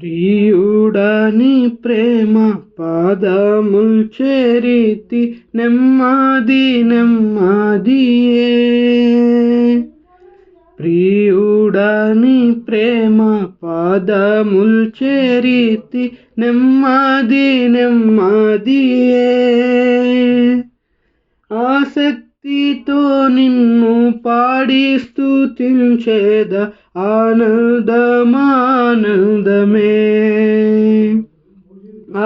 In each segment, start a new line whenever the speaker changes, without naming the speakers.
ప్రియుడని ప్రేమ పాదముల్ చేరితి నెమ్మది నెమ్మదియే. ప్రియుడని ప్రేమ పాదముల్ చేరితి నెమ్మది నెమ్మదియే. ఆసక్తితో నిన్ను పాడి స్థుతించేద ఆనందమానందమే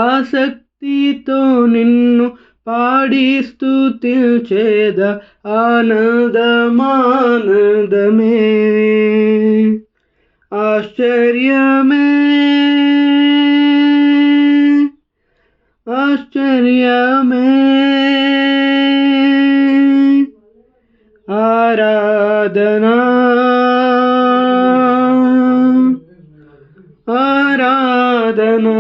ఆసక్తితో నిన్ను పాడి స్థుతించేద ఆనందమానందమే ఆశ్చర్యమే ఆశ్చర్యమే ఆరాధనా ఆరాధనా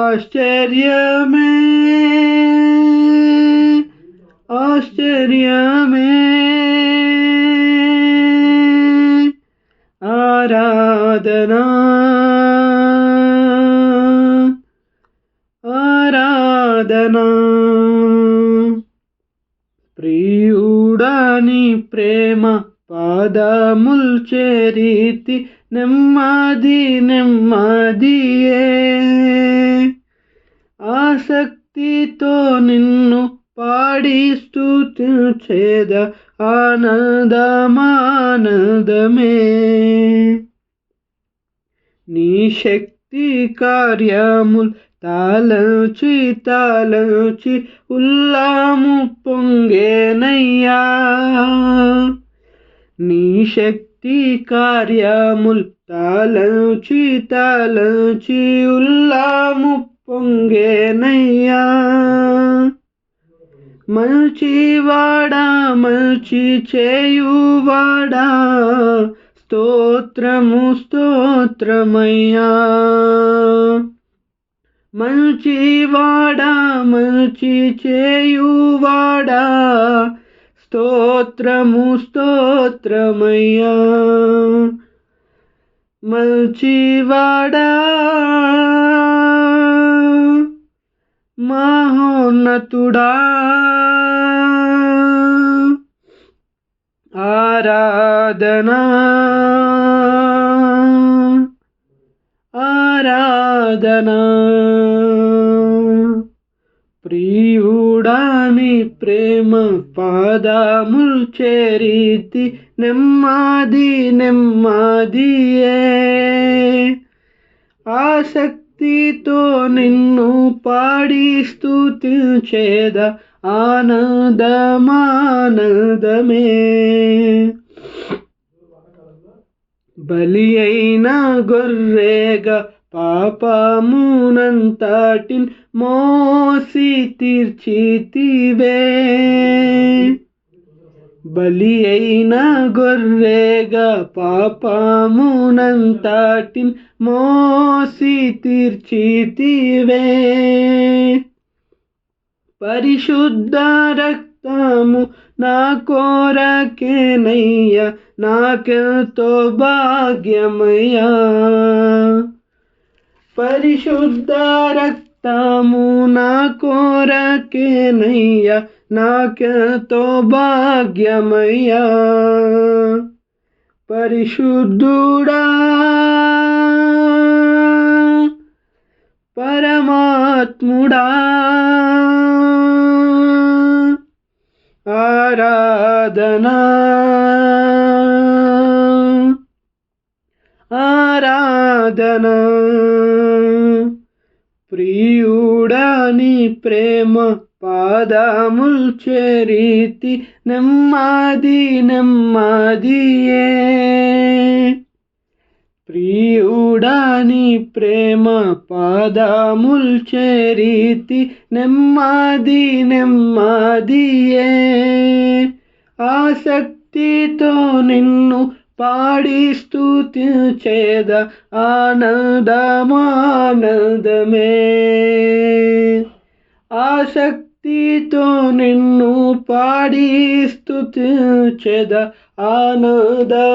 ఆశ్చర్యమే ఆశ్చర్యమే ఆరాధనా ఆరాధనా ప్రియుడని ప్రేమ పాదముల్ చేరీతి నెమ్మది నెమ్మదియే. ఆసక్తితో నిన్ను పాడి స్థుతించేద ఆనందమానందమే. నీ శక్తి కార్యముల్ తాళచి తాళచి ఉల్లాము పొంగేనయ్యా. శక్తి కార్యముల్ తాళచి తాళచి ఉల్లాము పొంగేనయ్యా. మంచివాడా మంచి చేయువాడా స్తోత్రము స్తోత్రమయ్యా. మంచివాడా మంచి చేయువాడా స్తోత్రము స్తోత్రమయ్యా మంచివాడా మహోన్నతుడా ఆరాధనా ఆరాధనా కూడా నీ ప్రేమ పాదముల్ చేరీతి నెమ్మది నెమ్మదియే. ఆసక్తితో నిన్ను పాడి స్థుతించేద ఆనందమానందమే. బలి అయిన గొర్రెగా పాపమునంతటిన్ మోసి తీర్చితివే. బలి అయిన గొర్రెగా పాపమునంతటిన్ మోసి తీర్చితివే. పరిశుద్ధ రక్తము నా కోరకేనయ్య నాకెంతో భాగ్యమయ్యా. పరిశుద్ధ రక్తము నా కోరకేనయ్య నాకెంతో భాగ్యమయ్యా. పరిశుద్ధుడా పరమాత్ముడా ఆరాధనా ఆరా ఆరాధనా. ప్రియుడాని ప్రేమ పాదముల్ చేరీతి నెమ్మది నెమ్మదియే. ప్రియుడాని ప్రేమ పాదముల్ చేరీతి నెమ్మది నెమ్మదియే. ఆసక్తితో నిన్ను పాడి స్థుతించేద ఆనందమానందమే. ఆసక్తితో నిన్ను పాడి స్థుతించెద ఆనందమానందమే.